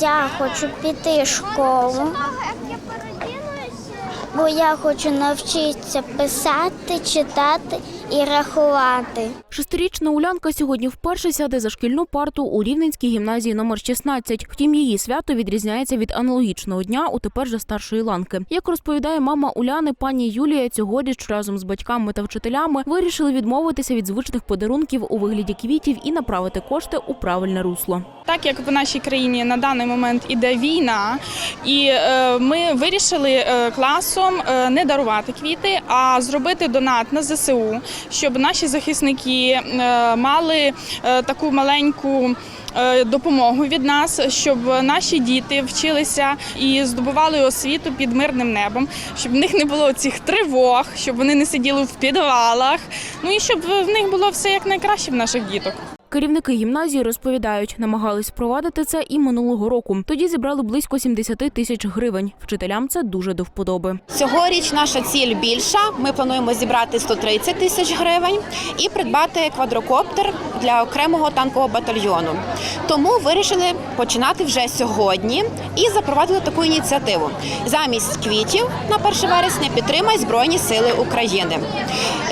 Я хочу піти в школу, бо я хочу навчитися писати, читати і рахувати. Шестирічна Улянка сьогодні вперше сяде за шкільну парту у Рівненській гімназії номер 16. Втім, її свято відрізняється від аналогічного дня у тепер же старшої ланки. Як розповідає мама Уляни, пані Юлія, цьогоріч разом з батьками та вчителями вирішили відмовитися від звичних подарунків у вигляді квітів і направити кошти у правильне русло. Так як в нашій країні на даний момент іде війна, і е, ми вирішили е, класом е, не дарувати квіти, а зробити донат на ЗСУ, щоб наші захисники е, мали е, таку маленьку. Допомогу від нас, щоб наші діти вчилися і здобували освіту під мирним небом, щоб в них не було цих тривог, щоб вони не сиділи в підвалах. Ну і щоб в них було все як найкраще в наших діток. Керівники гімназії розповідають, намагались впровадити це і минулого року. Тоді зібрали близько 70 тисяч гривень. Вчителям це дуже до вподоби. Цьогоріч наша ціль більша. Ми плануємо зібрати 130 тисяч гривень і придбати квадрокоптер для окремого танкового батальйону. Тому вирішили починати вже сьогодні і запровадили таку ініціативу. Замість квітів на 1 вересня підтримай Збройні Сили України.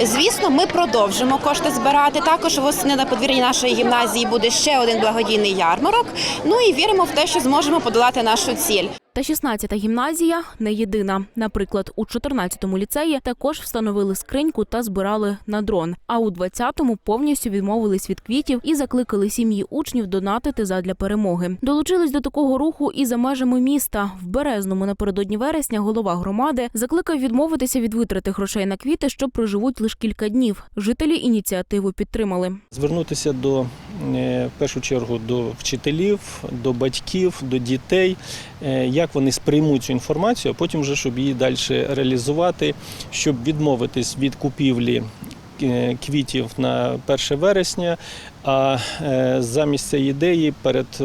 Звісно, ми продовжимо кошти збирати. Також восени на подвір'ї нашої гімназії буде ще один благодійний ярмарок. Ну і віримо в те, що зможемо подолати нашу ціль. Та 16-та гімназія не єдина. Наприклад, у 14-му ліцеї також встановили скриньку та збирали на дрон. А у 20-му повністю відмовились від квітів і закликали сім'ї учнів донатити задля перемоги. Долучились до такого руху і за межами міста. В Березному напередодні вересня голова громади закликав відмовитися від витрати грошей на квіти, що проживуть лише кілька днів. Жителі ініціативу підтримали. Звернутися до в першу чергу до вчителів, до батьків, до дітей, е, як вони сприймуть цю інформацію, а потім вже щоб її далі реалізувати, щоб відмовитись від купівлі е, квітів на 1 вересня. А е, замість цієї ідеї перед е,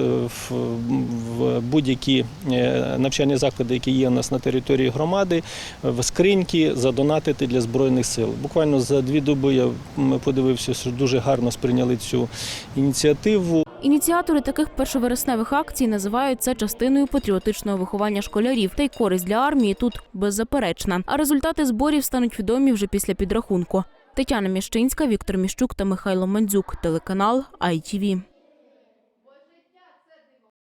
в, будь-які е, навчальні заклади, які є у нас на території громади, в скриньки задонатити для збройних сил. Буквально за дві доби я подивився, що дуже гарно сприйняли цю ініціативу. Ініціатори таких першовересневих акцій називають це частиною патріотичного виховання школярів. Та й користь для армії тут беззаперечна. А результати зборів стануть відомі вже після підрахунку. Тетяна Міщинська, Віктор Міщук та Михайло Мандзюк. Телеканал ITV.